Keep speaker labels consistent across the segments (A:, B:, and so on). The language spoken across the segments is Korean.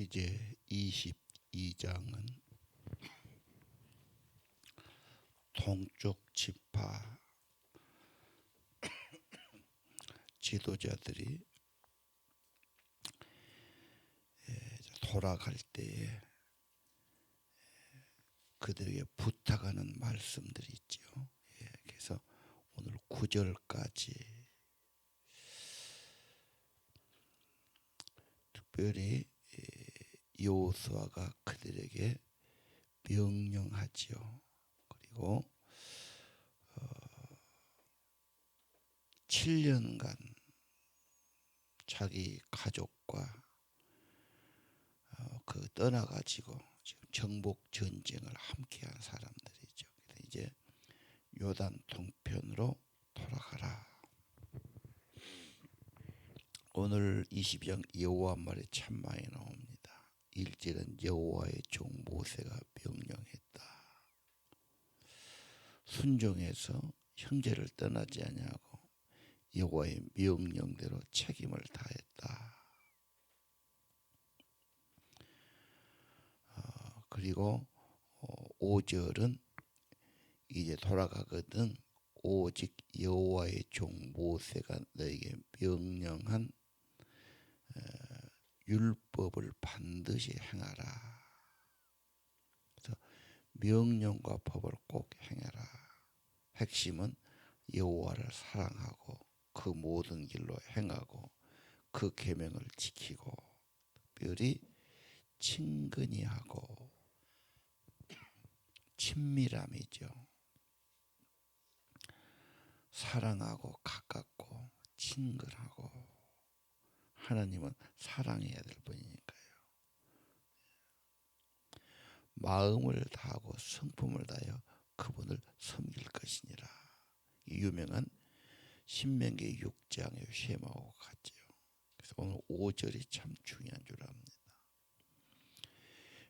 A: 이제 22장은 동쪽 지파 지도자들이 예, 돌아갈 때에 그들에게 부탁하는 말씀들이 있죠. 예, 그래서 오늘 9절까지 특별히 여호수아가 그들에게 명령하지요. 그리고 어, 7년간 자기 가족과 어, 그 떠나가지고 지금 정복 전쟁을 함께한 사람들이죠. 이제 요단 동편으로 돌아가라. 오늘 22장 여호와 말이 참 많이 나옵니다. 일절은 여호와의 종 모세가 명령했다. 순종해서 형제를 떠나지 아니하고 여호와의 명령대로 책임을 다했다. 어, 그리고 어, 5절은 이제 돌아가거든 오직 여호와의 종 모세가 너에게 명령한 율법을 반드시 행하라. 그래서 명령과 법을 꼭 행해라. 핵심은 여호와를 사랑하고 그 모든 길로 행하고 그 계명을 지키고 특별히 친근히 하고 친밀함이죠. 사랑하고 가깝고 친근하고 하나님은 사랑해야 될 분이니까요. 마음을 다하고 성품을 다하여 그분을 섬길 것이니라. 유명한 신명기 6장의 쉐마와 같죠. 그래서 오늘 5절이 참 중요한 줄 압니다.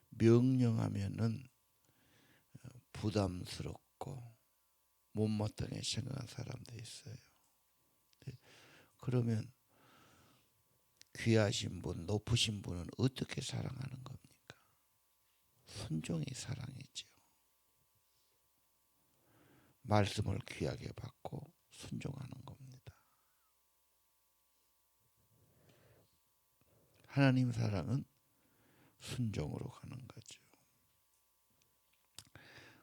A: 명령하면은 어, 부담스럽고 못마땅해 생각한 사람도 있어요. 그러면 귀하신 분, 높으신 분은 어떻게 사랑하는 겁니까? 순종이 사랑이죠. 말씀을 귀하게 받고 순종하는 겁니다. 하나님 사랑은 순종으로 가는 거죠.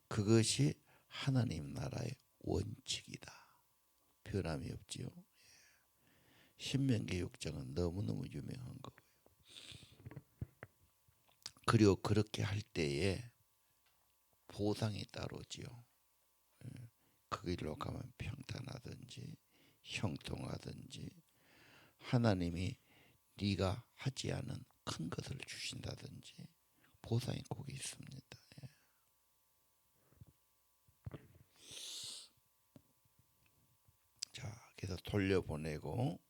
A: 그것이 하나님 나라의 원칙이다. 변함이 없지요. 신명기 6장은 너무너무 유명한 거고요. 그리고 그렇게 할 때에 보상이 따르지요. 예. 그 길로 가면 평탄하든지 형통하든지 하나님이 네가 하지 않은 큰 것을 주신다든지 보상이 꼭 있습니다. 예. 자, 그래서 돌려보내고 어,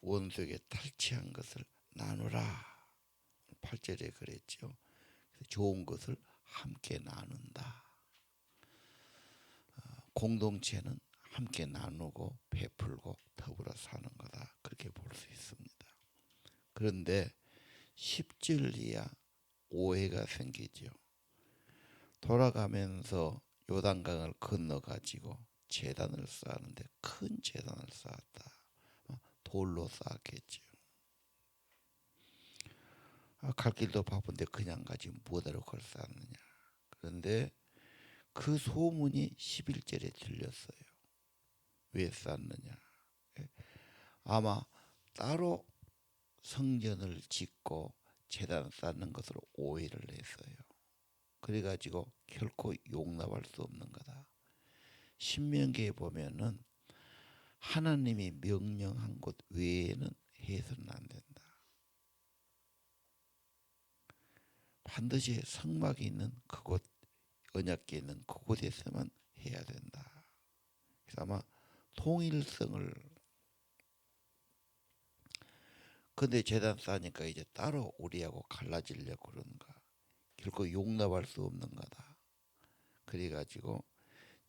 A: 원수에게 탈취한 것을 나누라. 8절에 그랬죠. 좋은 것을 함께 나눈다. 어, 공동체는 함께 나누고 베풀고 더불어 사는 거다. 그렇게 볼 수 있습니다. 그런데 10절 이야 오해가 생기죠. 돌아가면서 요단강을 건너 가지고 재단을 쌓는데 큰 재단을 쌓았다. 돌로 쌓았겠죠. 아, 갈 길도 바쁜데 그냥 가지 뭐하러 그걸 쌓느냐. 그런데 그 소문이 11절에 들렸어요. 왜 쌓느냐. 예. 아마 따로 성전을 짓고 재단 쌓는 것으로 오해를 했어요. 그래가지고 결코 용납할 수 없는 거다. 신명기에 보면은 하나님이 명령한 곳 외에는 해서는 안 된다. 반드시 성막이 있는 그곳, 언약계 있는 그곳에서만 해야 된다. 그래서 아마 통일성을 근데 재단 쌓으니까 이제 따로 우리하고 갈라지려고 그런가. 결코 용납할 수 없는 거다. 그래가지고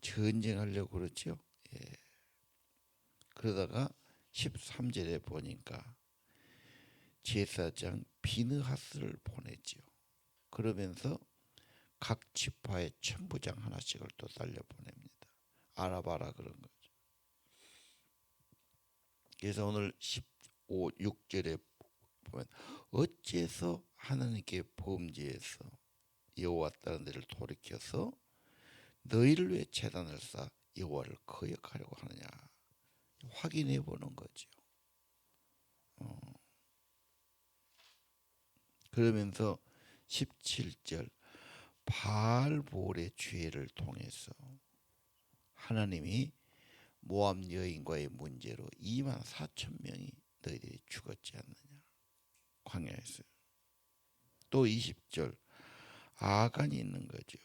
A: 전쟁하려고 그렇죠. 예. 그러다가 13절에 보니까 제사장 비느하스를 보내지요. 그러면서 각 지파의 천부장 하나씩을 또 달려 보냅니다. 알아봐라 그런 거죠. 그래서 오늘 15, 6절에 보면 어째서 하나님께 범죄해서 여호와 다른 데를 돌이켜서 너희를 위해 재단을 쌓아 여호와를 거역하려고 하느냐 확인해 보는 거죠. 어. 그러면서 17절 바알볼의 죄를 통해서 하나님이 모압 여인과의 문제로 2만 4천 명이 너희들이 죽었지 않느냐 광야에서 또 20절 아간이 있는 거죠.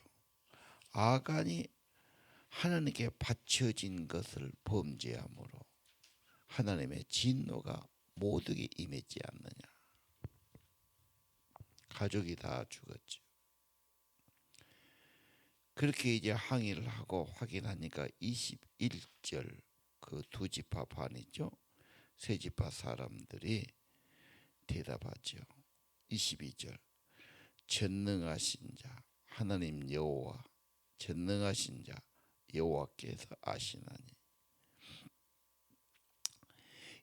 A: 아간이 하나님께 바쳐진 것을 범죄함으로 하나님의 진노가 모두에게 임했지 않느냐. 가족이 다 죽었죠. 그렇게 이제 항의를 하고 확인하니까 21절 그 두 지파 반이죠. 세 지파 사람들이 대답하죠. 22절 전능하신 자 하나님 여호와 전능하신 자 여호와께서 아시나니.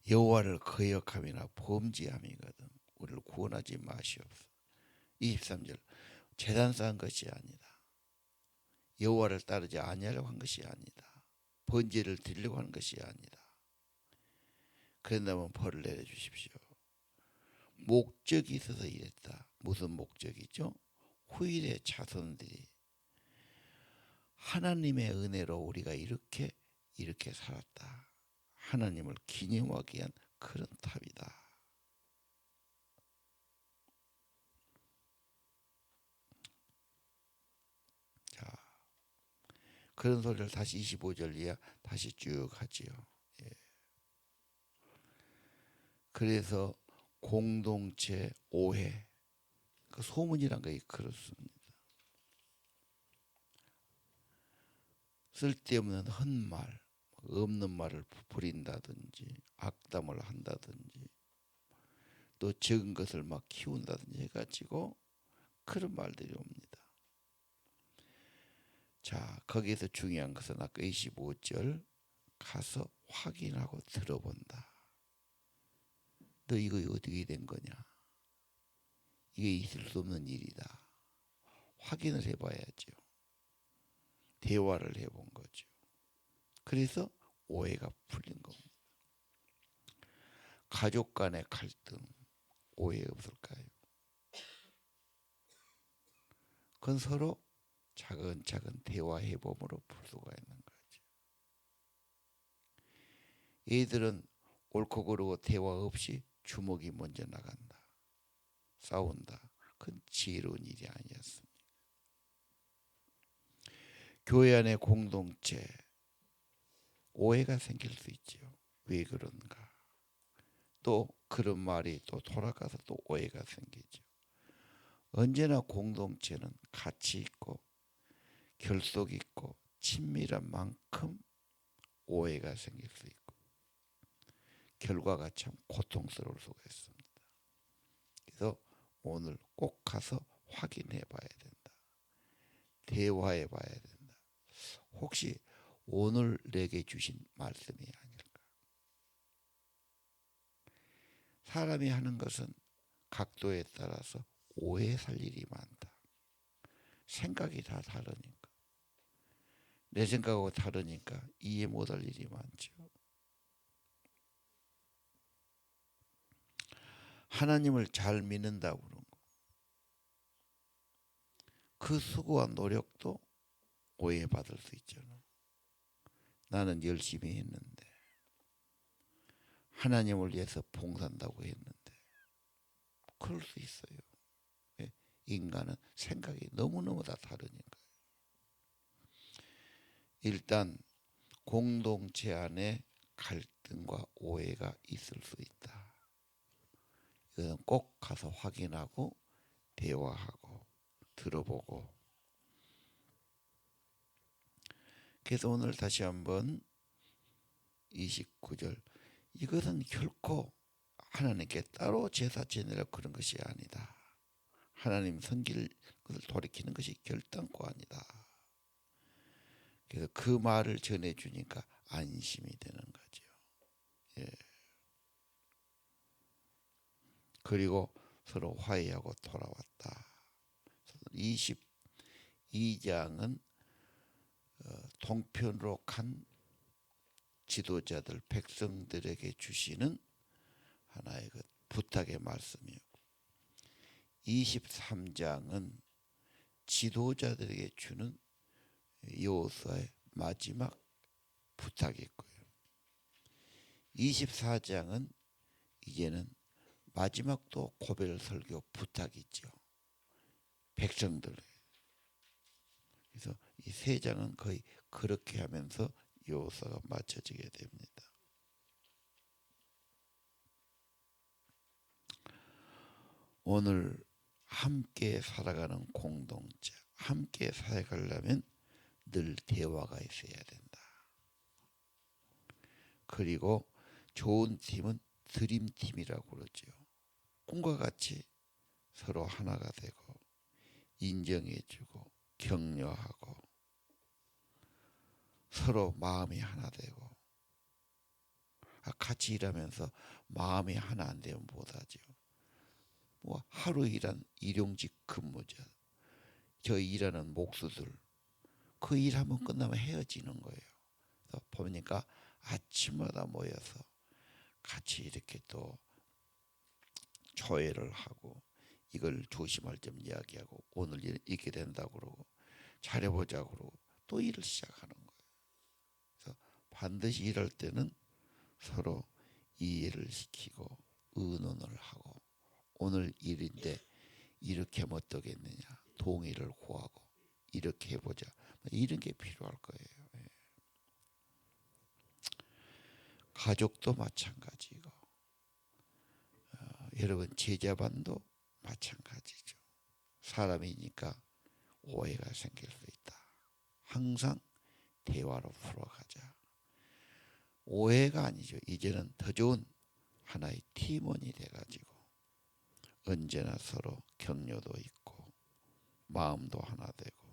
A: 여호와를 거역함이나 범죄함이거든 우리를 구원하지 마시옵소서. 23절 재단 쌓은 것이 아니다. 여호와를 따르지 아니하려고 한 것이 아니다. 번제를 드리려고 하는 것이 아니다. 그런다면 벌을 내려주십시오. 목적이 있어서 이랬다. 무슨 목적이죠? 후일의 자손들이 하나님의 은혜로 우리가 이렇게 이렇게 살았다. 하나님을 기념하기 위한 그런 탑이다. 자, 그런 소리를 다시 25절 이하 다시 쭉 하지요. 예. 그래서 공동체 오해, 그 소문이란 게 그렇습니다. 쓸데없는 헛말, 없는 말을 부린다든지 악담을 한다든지 또 적은 것을 막 키운다든지 해가지고 그런 말들이 옵니다. 자 거기에서 중요한 것은 아까 25절 가서 확인하고 들어본다. 너 이거 어떻게 된 거냐? 이게 있을 수 없는 일이다. 확인을 해봐야죠. 대화를 해본 거죠. 그래서 오해가 풀린 겁니다. 가족 간의 갈등, 오해 없을까요? 그건 서로 차근차근 대화 해봄으로 풀 수가 있는 거죠. 얘들은 옳고 그르고 대화 없이 주먹이 먼저 나간다. 싸운다. 그건 지혜로운 일이 아니었습니다. 교회 안의 공동체 오해가 생길 수 있죠. 왜 그런가? 또 그런 말이 또 돌아가서 또 오해가 생기죠. 언제나 공동체는 가치 있고 결속 있고 친밀한 만큼 오해가 생길 수 있고 결과가 참 고통스러울 수가 있습니다. 그래서 오늘 꼭 가서 확인해 봐야 된다. 대화해 봐야 된다. 혹시 오늘 내게 주신 말씀이 아닐까? 사람이 하는 것은 각도에 따라서 오해 살 일이 많다. 생각이 다 다르니까. 내 생각하고 다르니까 이해 못할 일이 많죠. 하나님을 잘 믿는다고 그런 거. 그 수고와 노력도 오해받을 수 있잖아. 나는 열심히 했는데 하나님을 위해서 봉산다고 했는데 그럴 수 있어요. 예, 인간은 생각이 너무너무 다 다르니까요. 일단 공동체 안에 갈등과 오해가 있을 수 있다. 이건 꼭 가서 확인하고 대화하고 들어보고 그래서 오늘 다시 한번 29절 이것은 결코 하나님께 따로 제사 지내려 그런 것이 아니다. 하나님 섬길 것을 돌이키는 것이 결단코 아니다. 그래서 그 말을 전해 주니까 안심이 되는 거죠. 예. 그리고 서로 화해하고 돌아왔다. 22장은 어, 동편으로 간 지도자들 백성들에게 주시는 하나의 그 부탁의 말씀이었고 23장은 지도자들에게 주는 여호수아의 마지막 부탁이고요. 24장은 이제는 마지막 또 고별 설교 부탁이죠. 백성들. 그래서 이 세 장은 거의 그렇게 하면서 여호수아가 맞춰지게 됩니다. 오늘 함께 살아가는 공동체, 함께 살아가려면 늘 대화가 있어야 된다. 그리고 좋은 팀은 드림 팀이라고 그러죠. 꿈과 같이 서로 하나가 되고 인정해주고 격려하고 서로 마음이 하나 되고 아, 같이 일하면서 마음이 하나 안 되면 못하죠. 뭐 하루 일한 일용직 근무자, 저 일하는 목수들 그 일 한번 끝나면 헤어지는 거예요. 보니까 아침마다 모여서 같이 이렇게 또 조회를 하고 이걸 조심할 점 이야기하고 오늘 이렇게 된다고 그러고 잘해보자고 그러고 또 일을 시작하는 거예요. 반드시 일할 때는 서로 이해를 시키고 의논을 하고 오늘 일인데 이렇게 하면 어떠겠느냐 동의를 구하고 이렇게 해보자 이런 게 필요할 거예요. 예. 가족도 마찬가지고 어, 여러분 제자반도 마찬가지죠. 사람이니까 오해가 생길 수 있다. 항상 대화로 풀어가자. 오해가 아니죠. 이제는 더 좋은 하나의 팀원이 돼가지고 언제나 서로 격려도 있고 마음도 하나 되고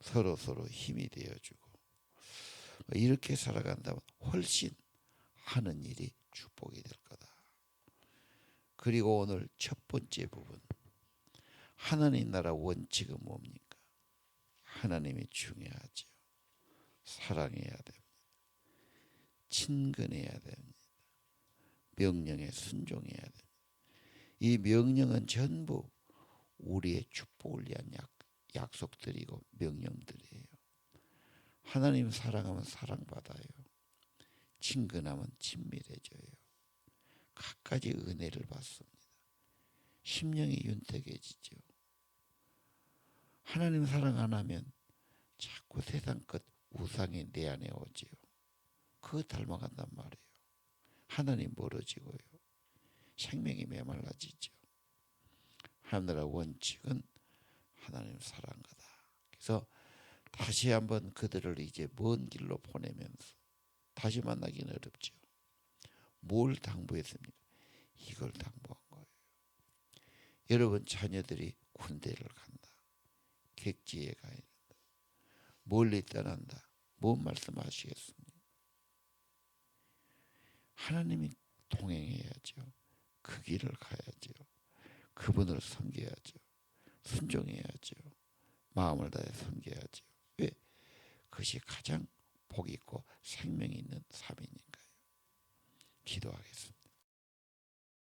A: 서로 서로 힘이 되어주고 이렇게 살아간다면 훨씬 하는 일이 축복이 될 거다. 그리고 오늘 첫 번째 부분 하나님 나라 원칙은 뭡니까? 하나님이 중요하죠. 사랑해야 됩니다. 친근해야 됩니다. 명령에 순종해야 됩니다. 이 명령은 전부 우리의 축복을 위한 약, 약속들이고 명령들이에요. 하나님 사랑하면 사랑받아요. 친근하면 친밀해져요. 갖가지 은혜를 받습니다. 심령이 윤택해지죠. 하나님 사랑 안 하면 자꾸 세상 끝 우상이 내 안에 오지요. 그거 닮아간단 말이에요. 하나님 멀어지고요. 생명이 메말라지죠. 하늘의 원칙은 하나님 사랑하다. 그래서 다시 한번 그들을 이제 먼 길로 보내면서 다시 만나기는 어렵죠. 뭘 당부했습니까? 이걸 당부한 거예요. 여러분 자녀들이 군대를 간다. 객지에 가야 된다. 멀리 떠난다. 뭔 말씀하시겠습니까? 하나님이 동행해야죠. 그 길을 가야죠. 그분을 섬겨야죠. 순종해야죠. 마음을 다해 섬겨야죠. 왜? 그것이 가장 복 있고 생명 있는 삶이니까요. 기도하겠습니다.